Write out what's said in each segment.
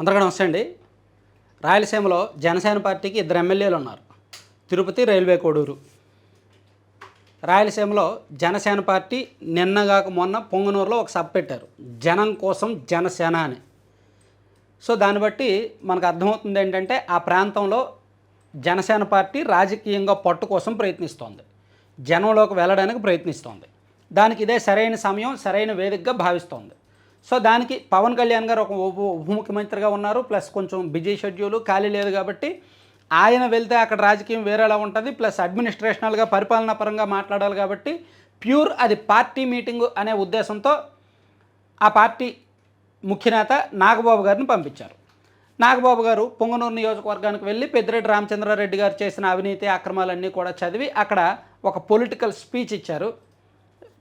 అందరికీ నమస్తే అండి. రాయలసీమలో జనసేన పార్టీకి ఇద్దరు ఎమ్మెల్యేలు ఉన్నారు. తిరుపతి రైల్వే కోడూరు. రాయలసీమలో జనసేన పార్టీ నిన్నగాక మొన్న పొంగనూరులో ఒక సభ పెట్టారు. జనం కోసం జనసేన అని. సో దాన్ని బట్టి మనకు అర్థమవుతుంది ఏంటంటే ఆ ప్రాంతంలో జనసేన పార్టీ రాజకీయంగా పట్టు కోసం ప్రయత్నిస్తోంది. జనంలోకి వెళ్ళడానికి ప్రయత్నిస్తోంది. దానికి ఇదే సరైన సమయం సరైన వేదికగా భావిస్తోంది. సో దానికి పవన్ కళ్యాణ్ గారు ఒక ఉప ఉప ముఖ్యమంత్రిగా ఉన్నారు ప్లస్ కొంచెం బిజీ షెడ్యూల్ ఖాళీ లేదు కాబట్టి ఆయన వెళ్తే అక్కడ రాజకీయం వేరేలా ఉంటుంది ప్లస్ అడ్మినిస్ట్రేషనల్గా పరిపాలనా పరంగా మాట్లాడాలి కాబట్టి ప్యూర్ అది పార్టీ మీటింగు అనే ఉద్దేశంతో ఆ పార్టీ ముఖ్యనేత నాగబాబు గారిని పంపించారు. నాగబాబు గారు పొంగనూరు నియోజకవర్గానికి వెళ్ళి పెద్దిరెడ్డి రామచంద్రారెడ్డి గారు చేసిన అవినీతి అక్రమాలన్నీ కూడా చదివి అక్కడ ఒక పొలిటికల్ స్పీచ్ ఇచ్చారు.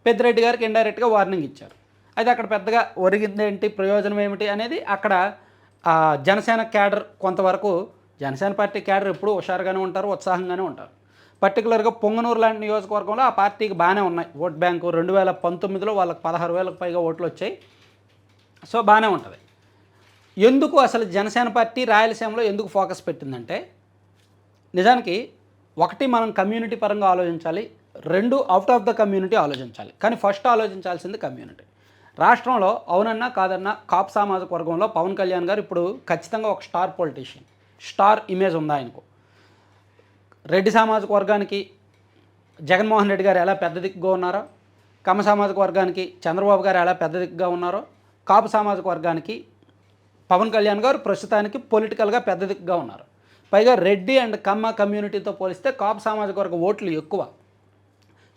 పెద్దిరెడ్డి గారికి ఇండైరెక్ట్గా వార్నింగ్ ఇచ్చారు. అయితే అక్కడ పెద్దగా ఒరిగింది ఏంటి ప్రయోజనం ఏమిటి అనేది అక్కడ జనసేన క్యాడర్ కొంతవరకు జనసేన పార్టీ క్యాడర్ ఎప్పుడూ హుషారుగానే ఉంటారు ఉత్సాహంగానే ఉంటారు. పర్టికులర్గా పొంగనూరు లాంటి నియోజకవర్గంలో ఆ పార్టీకి బాగానే ఉన్నాయి. ఓట్ బ్యాంకు రెండు వేల పంతొమ్మిదిలో వాళ్ళకి పదహారు వేలకు పైగా ఓట్లు వచ్చాయి. సో బాగానే ఉంటుంది. ఎందుకు అసలు జనసేన పార్టీ రాయలసీమలో ఎందుకు ఫోకస్ పెట్టిందంటే నిజానికి ఒకటి మనం కమ్యూనిటీ పరంగా ఆలోచించాలి రెండు అవుట్ ఆఫ్ ద కమ్యూనిటీ ఆలోచించాలి. కానీ ఫస్ట్ ఆలోచించాల్సింది కమ్యూనిటీ. రాష్ట్రంలో అవునన్నా కాదన్నా కాప్ సామాజిక వర్గంలో పవన్ కళ్యాణ్ గారు ఇప్పుడు ఖచ్చితంగా ఒక స్టార్ పొలిటీషియన్. స్టార్ ఇమేజ్ ఉంది ఆయనకు. రెడ్డి సామాజిక వర్గానికి జగన్మోహన్ రెడ్డి గారు ఎలా పెద్ద దిక్కుగా ఉన్నారో కమ్మ సామాజిక వర్గానికి చంద్రబాబు గారు ఎలా పెద్ద దిక్కుగా ఉన్నారో కాపు సామాజిక వర్గానికి పవన్ కళ్యాణ్ గారు ప్రస్తుతానికి పొలిటికల్గా పెద్ద దిక్కుగా ఉన్నారు. పైగా రెడ్డి అండ్ కమ్మ కమ్యూనిటీతో పోలిస్తే కాపు సామాజిక వర్గ ఓట్లు ఎక్కువ.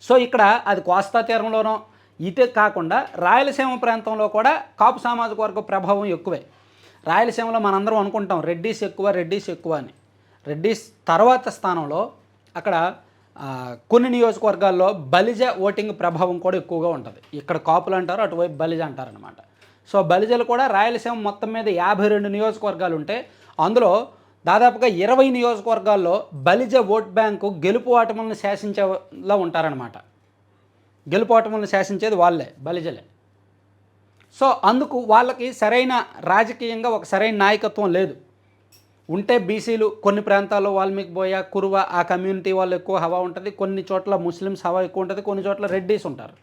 సో ఇక్కడ అది కోస్తా తీరంలోనో ఇటే కాకుండా రాయలసీమ ప్రాంతంలో కూడా కాపు సామాజిక వర్గ ప్రభావం ఎక్కువే. రాయలసీమలో మనందరం అనుకుంటాం రెడ్డీస్ ఎక్కువ రెడ్డీస్ ఎక్కువ అని. రెడ్డీస్ తర్వాత స్థానంలో అక్కడ కొన్ని నియోజకవర్గాల్లో బలిజ ఓటింగ్ ప్రభావం కూడా ఎక్కువగా ఉంటుంది. ఇక్కడ కాపులు అంటారు అటువైపు బలిజ అంటారనమాట సో బలిజలు కూడా రాయలసీమ మొత్తం మీద యాభై రెండు నియోజకవర్గాలు ఉంటే అందులో దాదాపుగా ఇరవై నియోజకవర్గాల్లో బలిజ ఓట్ బ్యాంకు గెలుపు ఆటములను శాసించేలా ఉంటారనమాట గెలుపోటములను శాసించేది వాళ్ళే బలిజలే. సో అందుకు వాళ్ళకి సరైన రాజకీయంగా ఒక సరైన నాయకత్వం లేదు. ఉంటే బీసీలు కొన్ని ప్రాంతాల్లో వాల్మీకి బోయ కురువ ఆ కమ్యూనిటీ వాళ్ళు ఎక్కువ హవా ఉంటుంది. కొన్ని చోట్ల ముస్లిమ్స్ హవా ఎక్కువ ఉంటుంది కొన్ని చోట్ల రెడ్డీస్ ఉంటారు.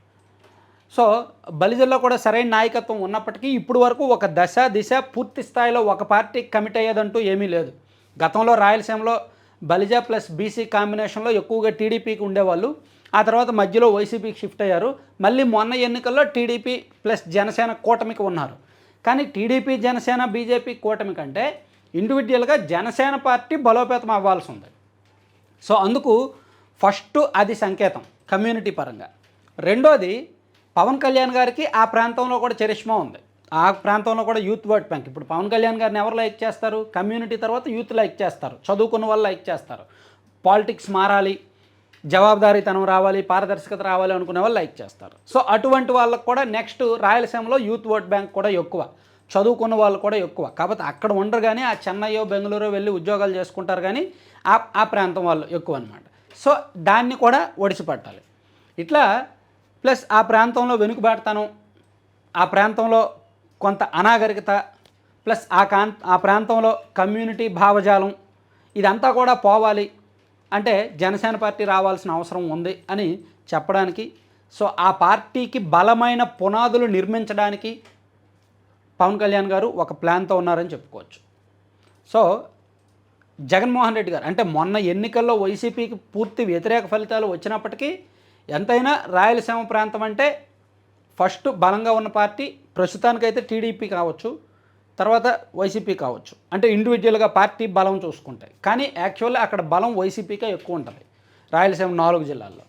సో బలిజల్లో కూడా సరైన నాయకత్వం ఉన్నప్పటికీ ఇప్పుడు వరకు ఒక దశ దిశ పూర్తి స్థాయిలో ఒక పార్టీ కమిట్ అయ్యేదంటూ ఏమీ లేదు. గతంలో రాయలసీమలో బలిజ ప్లస్ బీసీ కాంబినేషన్లో ఎక్కువగా టీడీపీకి ఉండేవాళ్ళు. ఆ తర్వాత మధ్యలో వైసీపీకి షిఫ్ట్ అయ్యారు. మళ్ళీ మొన్న ఎన్నికల్లో టీడీపీ ప్లస్ జనసేన కూటమికి ఉన్నారు. కానీ టీడీపీ జనసేన బీజేపీ కూటమి కంటే ఇండివిజువల్గా జనసేన పార్టీ బలోపేతం అవ్వాల్సి ఉంది. సో అందుకు ఫస్ట్ అది సంకేతం కమ్యూనిటీ పరంగా. రెండోది పవన్ కళ్యాణ్ గారికి ఆ ప్రాంతంలో కూడా చరిష్మా ఉంది. ఆ ప్రాంతంలో కూడా యూత్ ఓట్ బ్యాంక్. ఇప్పుడు పవన్ కళ్యాణ్ గారిని ఎవరు లైక్ చేస్తారు? కమ్యూనిటీ తర్వాత యూత్ లైక్ చేస్తారు. చదువుకున్న వాళ్ళు లైక్ చేస్తారు. పాలిటిక్స్ మారాలి. జవాబుదారీతనం రావాలి పారదర్శకత రావాలి అనుకునే వాళ్ళు లైక్ చేస్తారు. సో అటువంటి వాళ్ళకు కూడా నెక్స్ట్ రాయలసీమలో యూత్ ఓట్ బ్యాంక్ కూడా ఎక్కువ. చదువుకున్న వాళ్ళు కూడా ఎక్కువ. కాకపోతే అక్కడ ఉండరు కానీ ఆ చెన్నయ్యో బెంగళూరు వెళ్ళి ఉద్యోగాలు చేసుకుంటారు కానీ ఆ ఆ ప్రాంతం వాళ్ళు ఎక్కువ అనమాట సో దాన్ని కూడా ఒడిసిపట్టాలి ఇట్లా ప్లస్ ఆ ప్రాంతంలో వెనుకబాటుతనం ఆ ప్రాంతంలో కొంత అనాగరికత ప్లస్ ఆ కాం ఆ ప్రాంతంలో కమ్యూనిటీ భావజాలం ఇదంతా కూడా పోవాలి. అంటే జనసేన పార్టీ రావాల్సిన అవసరం ఉంది అని చెప్పడానికి. సో ఆ పార్టీకి బలమైన పునాదులు నిర్మించడానికి పవన్ కళ్యాణ్ గారు ఒక ప్లాన్తో ఉన్నారని చెప్పుకోవచ్చు. సో జగన్మోహన్ రెడ్డి గారు అంటే మొన్న ఎన్నికల్లో వైసీపీకి పూర్తి వ్యతిరేక ఫలితాలు వచ్చినప్పటికీ ఎంతైనా రాయలసీమ ప్రాంతం అంటే ఫస్ట్ బలంగా ఉన్న పార్టీ ప్రస్తుతానికైతే టీడీపీ కావచ్చు. తర్వాత వైసీపీ కావచ్చు. అంటే ఇండివిజువల్గా పార్టీ బలం చూసుకుంటాయి. కానీ యాక్చువల్లీ అక్కడ బలం వైసీపీకే ఎక్కువ ఉంటుంది. రాయలసీమ నాలుగు జిల్లాల్లో.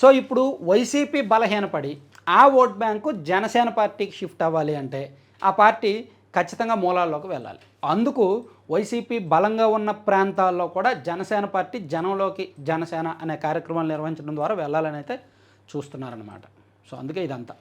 సో ఇప్పుడు వైసీపీ బలహీనపడి ఆ ఓట్ బ్యాంకు జనసేన పార్టీకి షిఫ్ట్ అవ్వాలి అంటే ఆ పార్టీ ఖచ్చితంగా మూలాల్లోకి వెళ్ళాలి. అందుకు వైసీపీ బలంగా ఉన్న ప్రాంతాల్లో కూడా జనసేన పార్టీ జనంలోకి జనసేన అనే కార్యక్రమాలు నిర్వహించడం ద్వారా వెళ్ళాలని అయితే చూస్తున్నారన్నమాట. సో అందుకే ఇదంతా.